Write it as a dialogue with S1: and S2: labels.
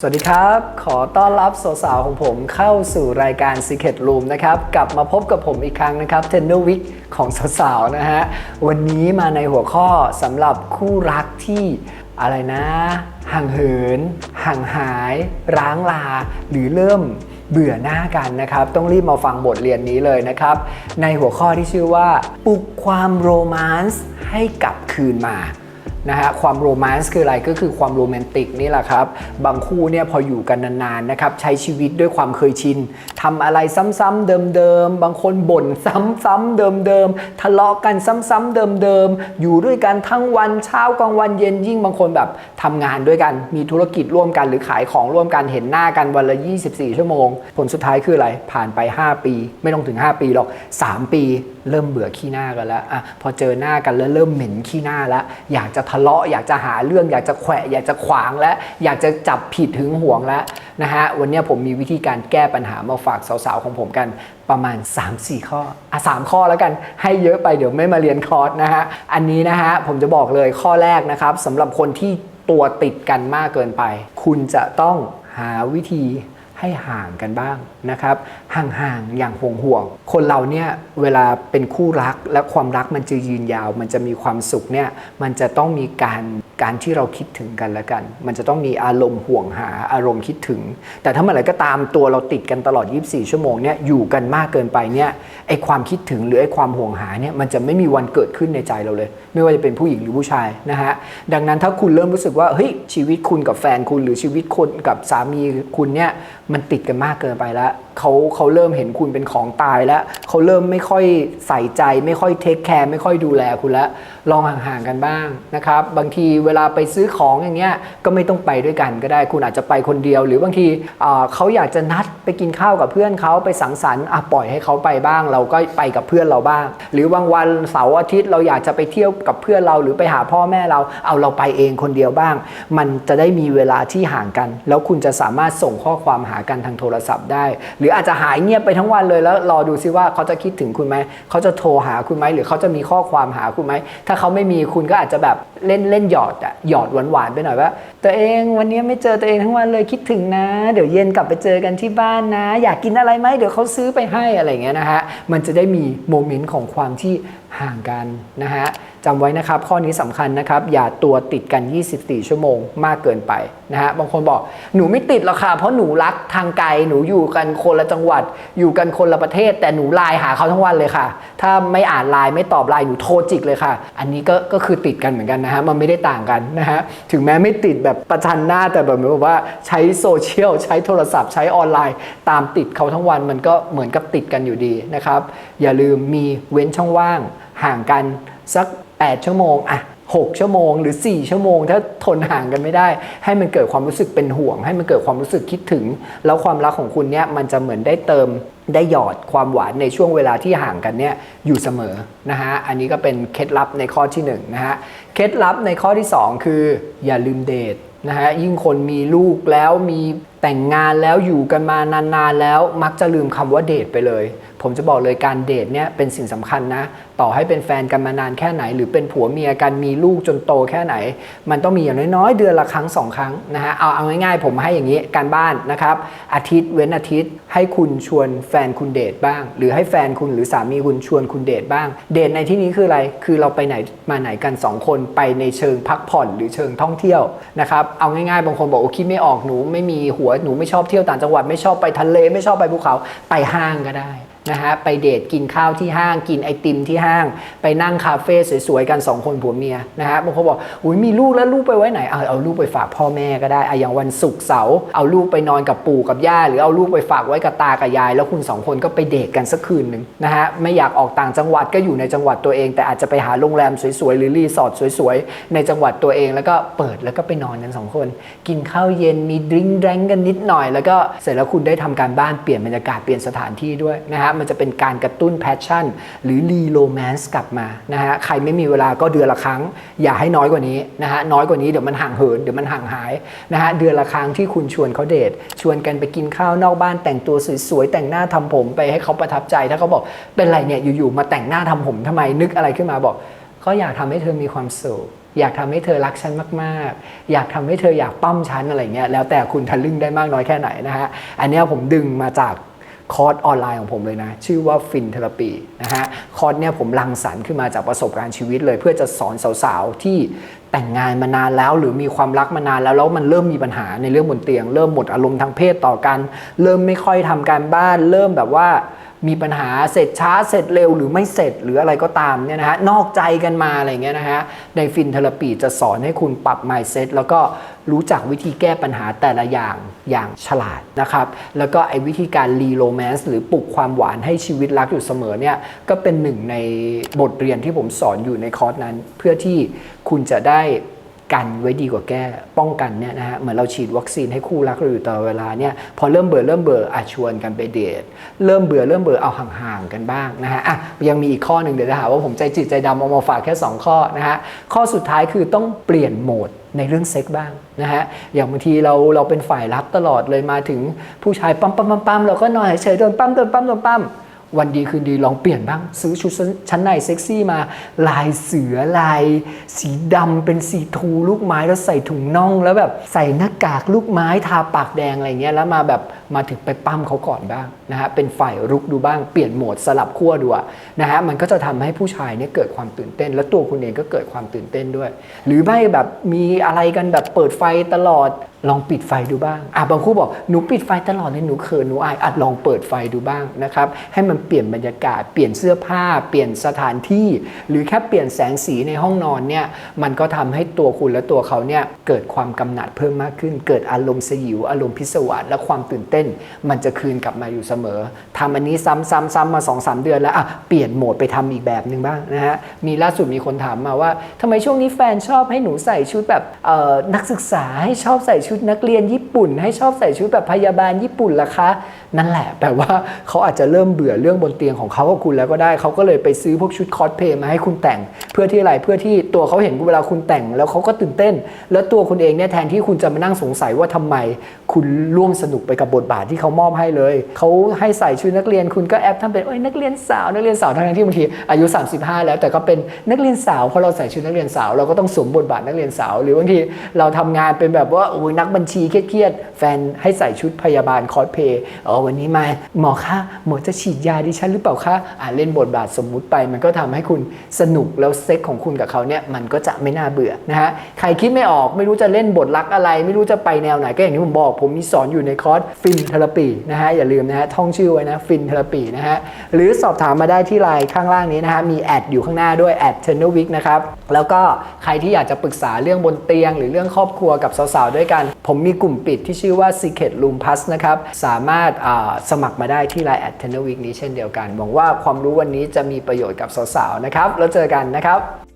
S1: สวัสดีครับ ขอต้อนรับสาวๆของผมเข้าสู่รายการ Secret Room นะครับ กลับมาพบกับผมอีกครั้งนะครับ Tender Week ของสาวๆนะฮะ วันนี้มาในหัวข้อสำหรับคู่รักที่อะไรนะ ห่างเหิน ห่างหาย ร้างลา หรือเริ่มเบื่อหน้ากันนะครับ ต้องรีบมาฟังบทเรียนนี้เลยนะครับ ในหัวข้อที่ชื่อว่า ปลุกความโรแมนต์ให้กลับคืนมา นะฮะความโรแมนต์คืออะไรก็คือความโรแมนติกนี่แหละครับ บางคู่เนี่ยพออยู่กันนานๆนะครับใช้ชีวิตด้วยความเคยชินทำอะไรซ้ำๆเดิมๆ บางคนบ่นซ้ำๆเดิมๆ ทะเลาะกันซ้ำๆเดิมๆ อยู่ด้วยกันทั้งวันเช้ากลางวันเย็นยิ่งบางคนแบบทำงานด้วยกันมีธุรกิจร่วมกันหรือขายของร่วมกันเห็นหน้ากันวันละ 24 ชั่วโมง ผลสุดท้ายคืออะไรผ่านไป 5 ปี ไม่ต้องถึง 5 ปีหรอก 3 ปี เริ่มเบื่อขี้หน้ากันแล้วอะพอเจอหน้ากันแล้วเริ่มเหม็นขี้หน้าแล้วอยากจะทะเลาะ อยากจะหาเรื่องอยากจะแขวะอยากจะขวางแล้วอยากจะจับผิดถึงห่วงแล้วนะฮะวันนี้ผมมีวิธีการแก้ปัญหามาฝากสาวๆของผมกันประมาณ 3-4 ข้ออะ3ข้อแล้วกันให้เยอะไปเดี๋ยวไม่มาเรียนคอร์สนะฮะอันนี้นะฮะผมจะบอกเลยข้อแรกนะครับสำหรับคนที่ตัวติดกันมากเกินไป คุณจะต้องหาวิธี ให้ห่างกันบ้างนะครับ ห่างๆอย่างห่วงๆคนเราเนี่ยเวลาเป็นคู่รักและความรักมันจะยืนยาว มันจะมีความสุขเนี่ยมันจะต้องมีการ การที่เราคิดถึงกันและกัน มันจะต้องมีอารมณ์ห่วงหาอารมณ์คิดถึง แต่ถ้าเมื่อไหร่ก็ตามตัวเราติดกันตลอด 24 ชั่วโมงเนี่ยอยู่กันมากเกินไปเนี่ยไอความคิดถึงหรือไอความห่วงหาเนี่ยมันจะไม่มีวันเกิดขึ้นในใจเราเลย ไม่ว่าจะเป็นผู้หญิงหรือผู้ชายนะฮะดังนั้นถ้าคุณเริ่มรู้สึกว่าเฮ้ยชีวิตคุณกับแฟนคุณ หรือชีวิตคนกับสามีคุณเนี่ยมันติดกันมากเกินไปแล้ว เขาเขาเริ่มเห็นคุณเป็นของตายแล้วเขาเริ่มไม่ค่อยใส่ใจ ไม่ค่อยเทคแคร์ไม่ค่อยดูแลคุณแล้วลองห่างๆกันบ้างนะครับ บางทีเวลาไปซื้อของอย่างเงี้ยก็ไม่ต้องไปด้วยกันก็ได้ คุณอาจจะไปคนเดียว หรือบางทีเขาอยากจะนัดไปกินข้าวกับเพื่อนเขาไปสังสรรค์ปล่อยให้เขาไปบ้าง เราก็ไปกับเพื่อนเราบ้าง หรือบางวันเสาร์อาทิตย์เราอยากจะไปเที่ยวกับเพื่อนเรา หรือไปหาพ่อแม่เราเอาเราไปเองคนเดียวบ้าง มันจะได้มีเวลาที่ห่างกัน แล้วคุณจะสามารถส่งข้อความหากันทางโทรศัพท์ได้หรืืออาจจะหายเงียบไปทั้งวันเลยแล้วรอดูซิว่าเขาจะคิดถึงคุณไหมเขาจะโทรหาคุณไหมหรือเขาจะมีข้อความหาคุณไหมถ้าเขาไม่มีคุณก็อาจจะแบบเล่นเล่นหยอดอะหยอดหวานๆไปหน่อยว่า ตัวเองวันนี้ไม่เจอตัวเองทั้งวันเลยคิดถึงนะ เดี๋ยวเย็นกลับไปเจอกันที่บ้านนะ อยากกินอะไรไหมเดี๋ยวเขาซื้อไปให้อะไรเงี้ยนะฮะมันจะได้มีโมเมนต์ของความที่ห่างกันนะฮะจำไว้นะครับข้อนี้สำคัญนะครับ อย่าตัวติดกัน 24 ชั่วโมงมากเกินไปนะฮะบางคนบอกหนูไม่ติดหรอกค่ะเพราะหนูรักทางไกลหนูอยู่กันคนละจังหวัด อยู่กันคนละประเทศ แต่หนูไลน์หาเขาทั้งวันเลยค่ะ ถ้าไม่อ่านไลน์ไม่ตอบไลน์หนูโทรจิกเลยค่ะ อันนี้ก็ก็คือติดกันเหมือนกันนะฮะมันไม่ได้ต่างกันนะฮะถึงแม้ไม่ติดแบบประชันหน้าแต่แบบเหมือนกับว่าใช้โซเชียลใช้โทรศัพท์ ใช้ออนไลน์ ตามติดเขาทั้งวันมันก็เหมือนกับติดกันอยู่ดีนะครับอย่าลืมมีเว้นช่องว่าง ห่างกันสัก 8 ชั่วโมงอะ6ชั่วโมงหรือ 4 ชั่วโมง ถ้าทนห่างกันไม่ได้ ให้มันเกิดความรู้สึกเป็นห่วง ให้มันเกิดความรู้สึกคิดถึง แล้วความรักของคุณเนี่ยมันจะเหมือนได้เติมได้หยอดความหวานในช่วงเวลาที่ห่างกันเนี่ยอยู่เสมอนะฮะอันนี้ก็เป็นเคล็ดลับในข้อที่1นงนะฮะเคล็ดลับในข้อที่ 2 คืออย่าลืมเดทนะฮะยิ่งคนมีลูกแล้วมี แต่งงานแล้วอยู่กันมานานๆแล้ว มักจะลืมคำว่าเดทไปเลย ผมจะบอกเลยการเดทเนี่ยเป็นสิ่งสำคัญนะ ต่อให้เป็นแฟนกันมานานแค่ไหน หรือเป็นผัวเมียกันมีลูกจนโตแค่ไหน มันต้องมีอย่างน้อยๆ เดือนละครั้งสองครั้งนะฮะเอาเอาง่ายๆ ผมให้อย่างนี้การบ้านนะครับ อาทิตย์เว้นอาทิตย์ให้คุณชวนแฟนคุณเดทบ้าง หรือให้แฟนคุณหรือสามีคุณชวนคุณเดทบ้าง เดทในที่นี้คืออะไรคือเราไปไหนมาไหนกันสองคนไปในเชิงพักผ่อนหรือเชิงท่องเที่ยวนะครับเอาง่ายๆบางคนบอกโอ้คิดไม่ออกหนูไม่มีหัวหัวหนูไม่ชอบเที่ยวต่างจังหวัดไม่ชอบไปทะเลไม่ชอบไปภูเขาไปห้างก็ได้ นะฮะไปเดทกินข้าวที่ห้างกินไอติมที่ห้าง ไปนั่งคาเฟ่สวยๆกันสองคนผัวเมียนะฮะบางคนบอกอุ้ยมีลูกแล้วลูกไปไว้ไหนเอาเอาลูกไปฝากพ่อแม่ก็ได้อะอย่างวันศุกร์เสาร์เอาลูกไปนอนกับปู่กับย่าหรือเอาลูกไปฝากไว้กับตากับยาย แล้วคุณสองคนก็ไปเดทกันสักคืนหนึ่งนะฮะไม่อยากออกต่างจังหวัดก็อยู่ในจังหวัดตัวเอง แต่อาจจะไปหาโรงแรมสวยๆหรือรีสอร์ทสวยๆในจังหวัดตัวเองแล้วก็เปิดแล้วก็ไปนอนกันสองคน กินข้าวเย็นมีดริงแดงกันนิดหน่อย แล้วก็เสร็จแล้วคุณได้ทำการบ้านเปลี่ยนบรรยากาศเปลี่ยนสถานที่ด้วยนะฮะมันจะเป็นการกระตุ้นแพชชั่น หรือรีโรแมนซ์กลับมานะฮะใครไม่มีเวลาก็เดือนละครั้ง อย่าให้น้อยกว่านี้นะฮะน้อยกว่านี้เดี๋ยวมันห่างเหินเดี๋ยวมันห่างหายนะฮะเดือนละครั้งที่คุณชวนเขาเดทชวนกันไปกินข้าวนอกบ้านแต่งตัวสวยๆแต่งหน้าทำผมไปให้เขาประทับใจ ถ้าเขาบอกเป็นไรเนี่ยอยู่ๆมาแต่งหน้าทำผมทำไมนึกอะไรขึ้นมาบอก ก็อยากทำให้เธอมีความสุขอยากทำให้เธอรักฉันมากๆ อยากทำให้เธออยากปั้มฉันอะไรเงี้ย แล้วแต่คุณทะลึ่งได้มากน้อยแค่ไหนนะฮะ อันนี้ผมดึงมาจาก คอร์สออนไลน์ของผมเลยนะ ชื่อว่าฟินเทอราปีนะฮะคอร์สเนี่ยผมรังสรรค์ขึ้นมาจากประสบการณ์ชีวิตเลย เพื่อจะสอนสาวๆ ที่แต่งงานมานานแล้วหรือมีความรักมานานแล้วแล้วมันเริ่มมีปัญหาในเรื่องบนเตียง เริ่มหมดอารมณ์ทางเพศต่อกัน เริ่มไม่ค่อยทำการบ้าน เริ่มแบบว่า มีปัญหาเสร็จช้าเสร็จเร็วหรือไม่เสร็จหรืออะไรก็ตามเนี่ยนะฮะนอกใจกันมาอะไรเงี้ยนะฮะในฟินเทอราปีจะสอนให้คุณปรับ mindset แล้วก็รู้จักวิธีแก้ปัญหาแต่ละอย่างอย่างฉลาดนะครับ แล้วก็ไอ้วิธีการรีโรแมนซ์หรือปลุกความหวานให้ชีวิตรักอยู่เสมอเนี่ยก็เป็นหนึ่งในบทเรียนที่ผมสอนอยู่ในคอร์สนั้น เพื่อที่คุณจะได้ กันไว้ดีกว่าแก้ป้องกันเนี่ยนะฮะเหมือนเราฉีดวัคซีนให้คู่รักเราอยู่ตลอดเวลาเนี่ยพอเริ่มเบื่อเริ่มเบื่ออาชวนกันไปเดทเริ่มเบื่อเริ่มเบื่อเอาห่างๆกันบ้างนะฮะอะยังมีอีกข้อหนึ่งเดี๋ยวจะหาว่าผมใจจิตใจดำเอามาฝากแค่ 2 ข้อนะฮะข้อสุดท้ายคือต้องเปลี่ยนโหมดในเรื่องเซ็กบ้างนะฮะ อย่างบางทีเราเราเป็นฝ่ายรับตลอดเลยมาถึงผู้ชายปั๊มปั๊มปั๊มปั๊มเราก็นอนเฉยโดนปั๊มโดนปั๊มโดนปั๊ม วันดีคืนดีลองเปลี่ยนบ้าง ซื้อชุดชั้นในเซ็กซี่มา ลายเสือลาย สีดำเป็นสีทูลูกไม้แล้วใส่ถุงน่อง แล้วแบบใส่หน้ากากลูกไม้ทาปากแดงอะไรเงี้ยแล้วมาแบบมาถึงไปปั้มเขาก่อนบ้างนะฮะเป็นฝ่ายรุกดูบ้างเปลี่ยนโหมดสลับขั้วดูอะนะฮะมันก็จะทำให้ผู้ชายเนี่ยเกิดความตื่นเต้น และตัวคุณเองก็เกิดความตื่นเต้นด้วย หรือไม่แบบมีอะไรกันแบบเปิดไฟตลอดลองปิดไฟดูบ้างอะบางคู่บอกหนูปิดไฟตลอดเลยหนูเขินหนูอายอัดลองเปิดไฟดูบ้างนะครับ ให้มันเปลี่ยนบรรยากาศ เปลี่ยนเสื้อผ้า เปลี่ยนสถานที่ หรือแค่เปลี่ยนแสงสีในห้องนอนเนี่ย มันก็ทำให้ตัวคุณและตัวเขาเนี่ยเกิดความกำหนัดเพิ่มมากขึ้น เกิดอารมณ์สยิว อารมณ์พิศวาสและความตื่นเต้น มันจะคืนกลับมาอยู่เสมอทำอันนี้ซ้ำๆๆมา2อสเดือนแล้วอะเปลี่ยนโหมดไปทำอีกแบบหนึ่งบ้างนะฮะ มีล่าสุดมีคนถามมาว่าทำไมช่วงนี้แฟนชอบให้หนูใส่ชุดแบบเอ่อนักศึกษาให้ชอบใส่ชุดนักเรียนญี่ปุ่น ให้ชอบใส่ชุดแบบพยาบาลญี่ปุ่นล่ะคะ นั่นแหละแปลว่าเขาอาจจะเริ่มเบื่อเรื่องบนเตียงของเขากับคุณแล้วก็ได้เขาก็เลยไปซื้อพวกชุดคอสเพลย์มาให้คุณแต่ง เพื่อที่อะไรเพื่อที่ตัวเขาเห็นเวลาคุณแต่ง แล้วเขาก็ตื่นเต้น แล้วตัวคุณเองเนี่ยแทนที่คุณจะมานั่งสงสัยว่าทำไม คุณร่วมสนุกไปกับบทบาทที่เขามอบให้เลยเขาให้ใส่ชุดนักเรียนคุณก็แอบทำเป็นโอ้ยนักเรียนสาวนักเรียนสาวทั้งที่บางทีอายุ 35 แล้วแต่ก็เป็นนักเรียนสาวพราะเราใส่ชุดนักเรียนสาวเราก็ต้องสวมบทบาทนักเรียนสาว หรือบางทีเราทำงานเป็นแบบว่าโอ้ยนักบัญชีเครียดๆแฟนให้ใส่ชุดพยาบาลคอสเพย์อ๋อวันนี้มาหมอคะหมอจะฉีดยาดิฉันหรือเปล่าคะอ่าเล่นบทบาทสมมุติไป มันก็ทำให้คุณสนุกแล้วเซ็กของคุณกับเขาเนี่ยมันก็จะไม่น่าเบื่อนะฮะใครคิดไม่ออกไม่รู้จะเล่นบทรักอะไร ไม่รู้จะไปแนวไหนก็อย่างที่ผมบอก ผมมีสอนอยู่ในคอร์สฟินเทอราปีนะฮะอย่าลืมนะฮะท่องชื่อไว้นะฟินเทอราปีนะฮะหรือสอบถามมาได้ที่ไลน์ข้างล่างนี้นะฮะมีแอดอยู่ข้างหน้าด้วยแอดเทนเนอร์วิกนะครับแล้วก็ใครที่อยากจะปรึกษาเรื่องบนเตียง หรือเรื่องครอบครัวกับสาวๆด้วยกันผมมีกลุ่มปิดที่ชื่อว่า Secret Room Plus นะครับ สามารถสมัครมาได้ที่ไลน์แอดเทนเนอร์วิกนี้เช่นเดียวกันหวังว่าความรู้วันนี้จะมีประโยชน์กับสาวๆนะครับ แล้วเจอกันนะครับ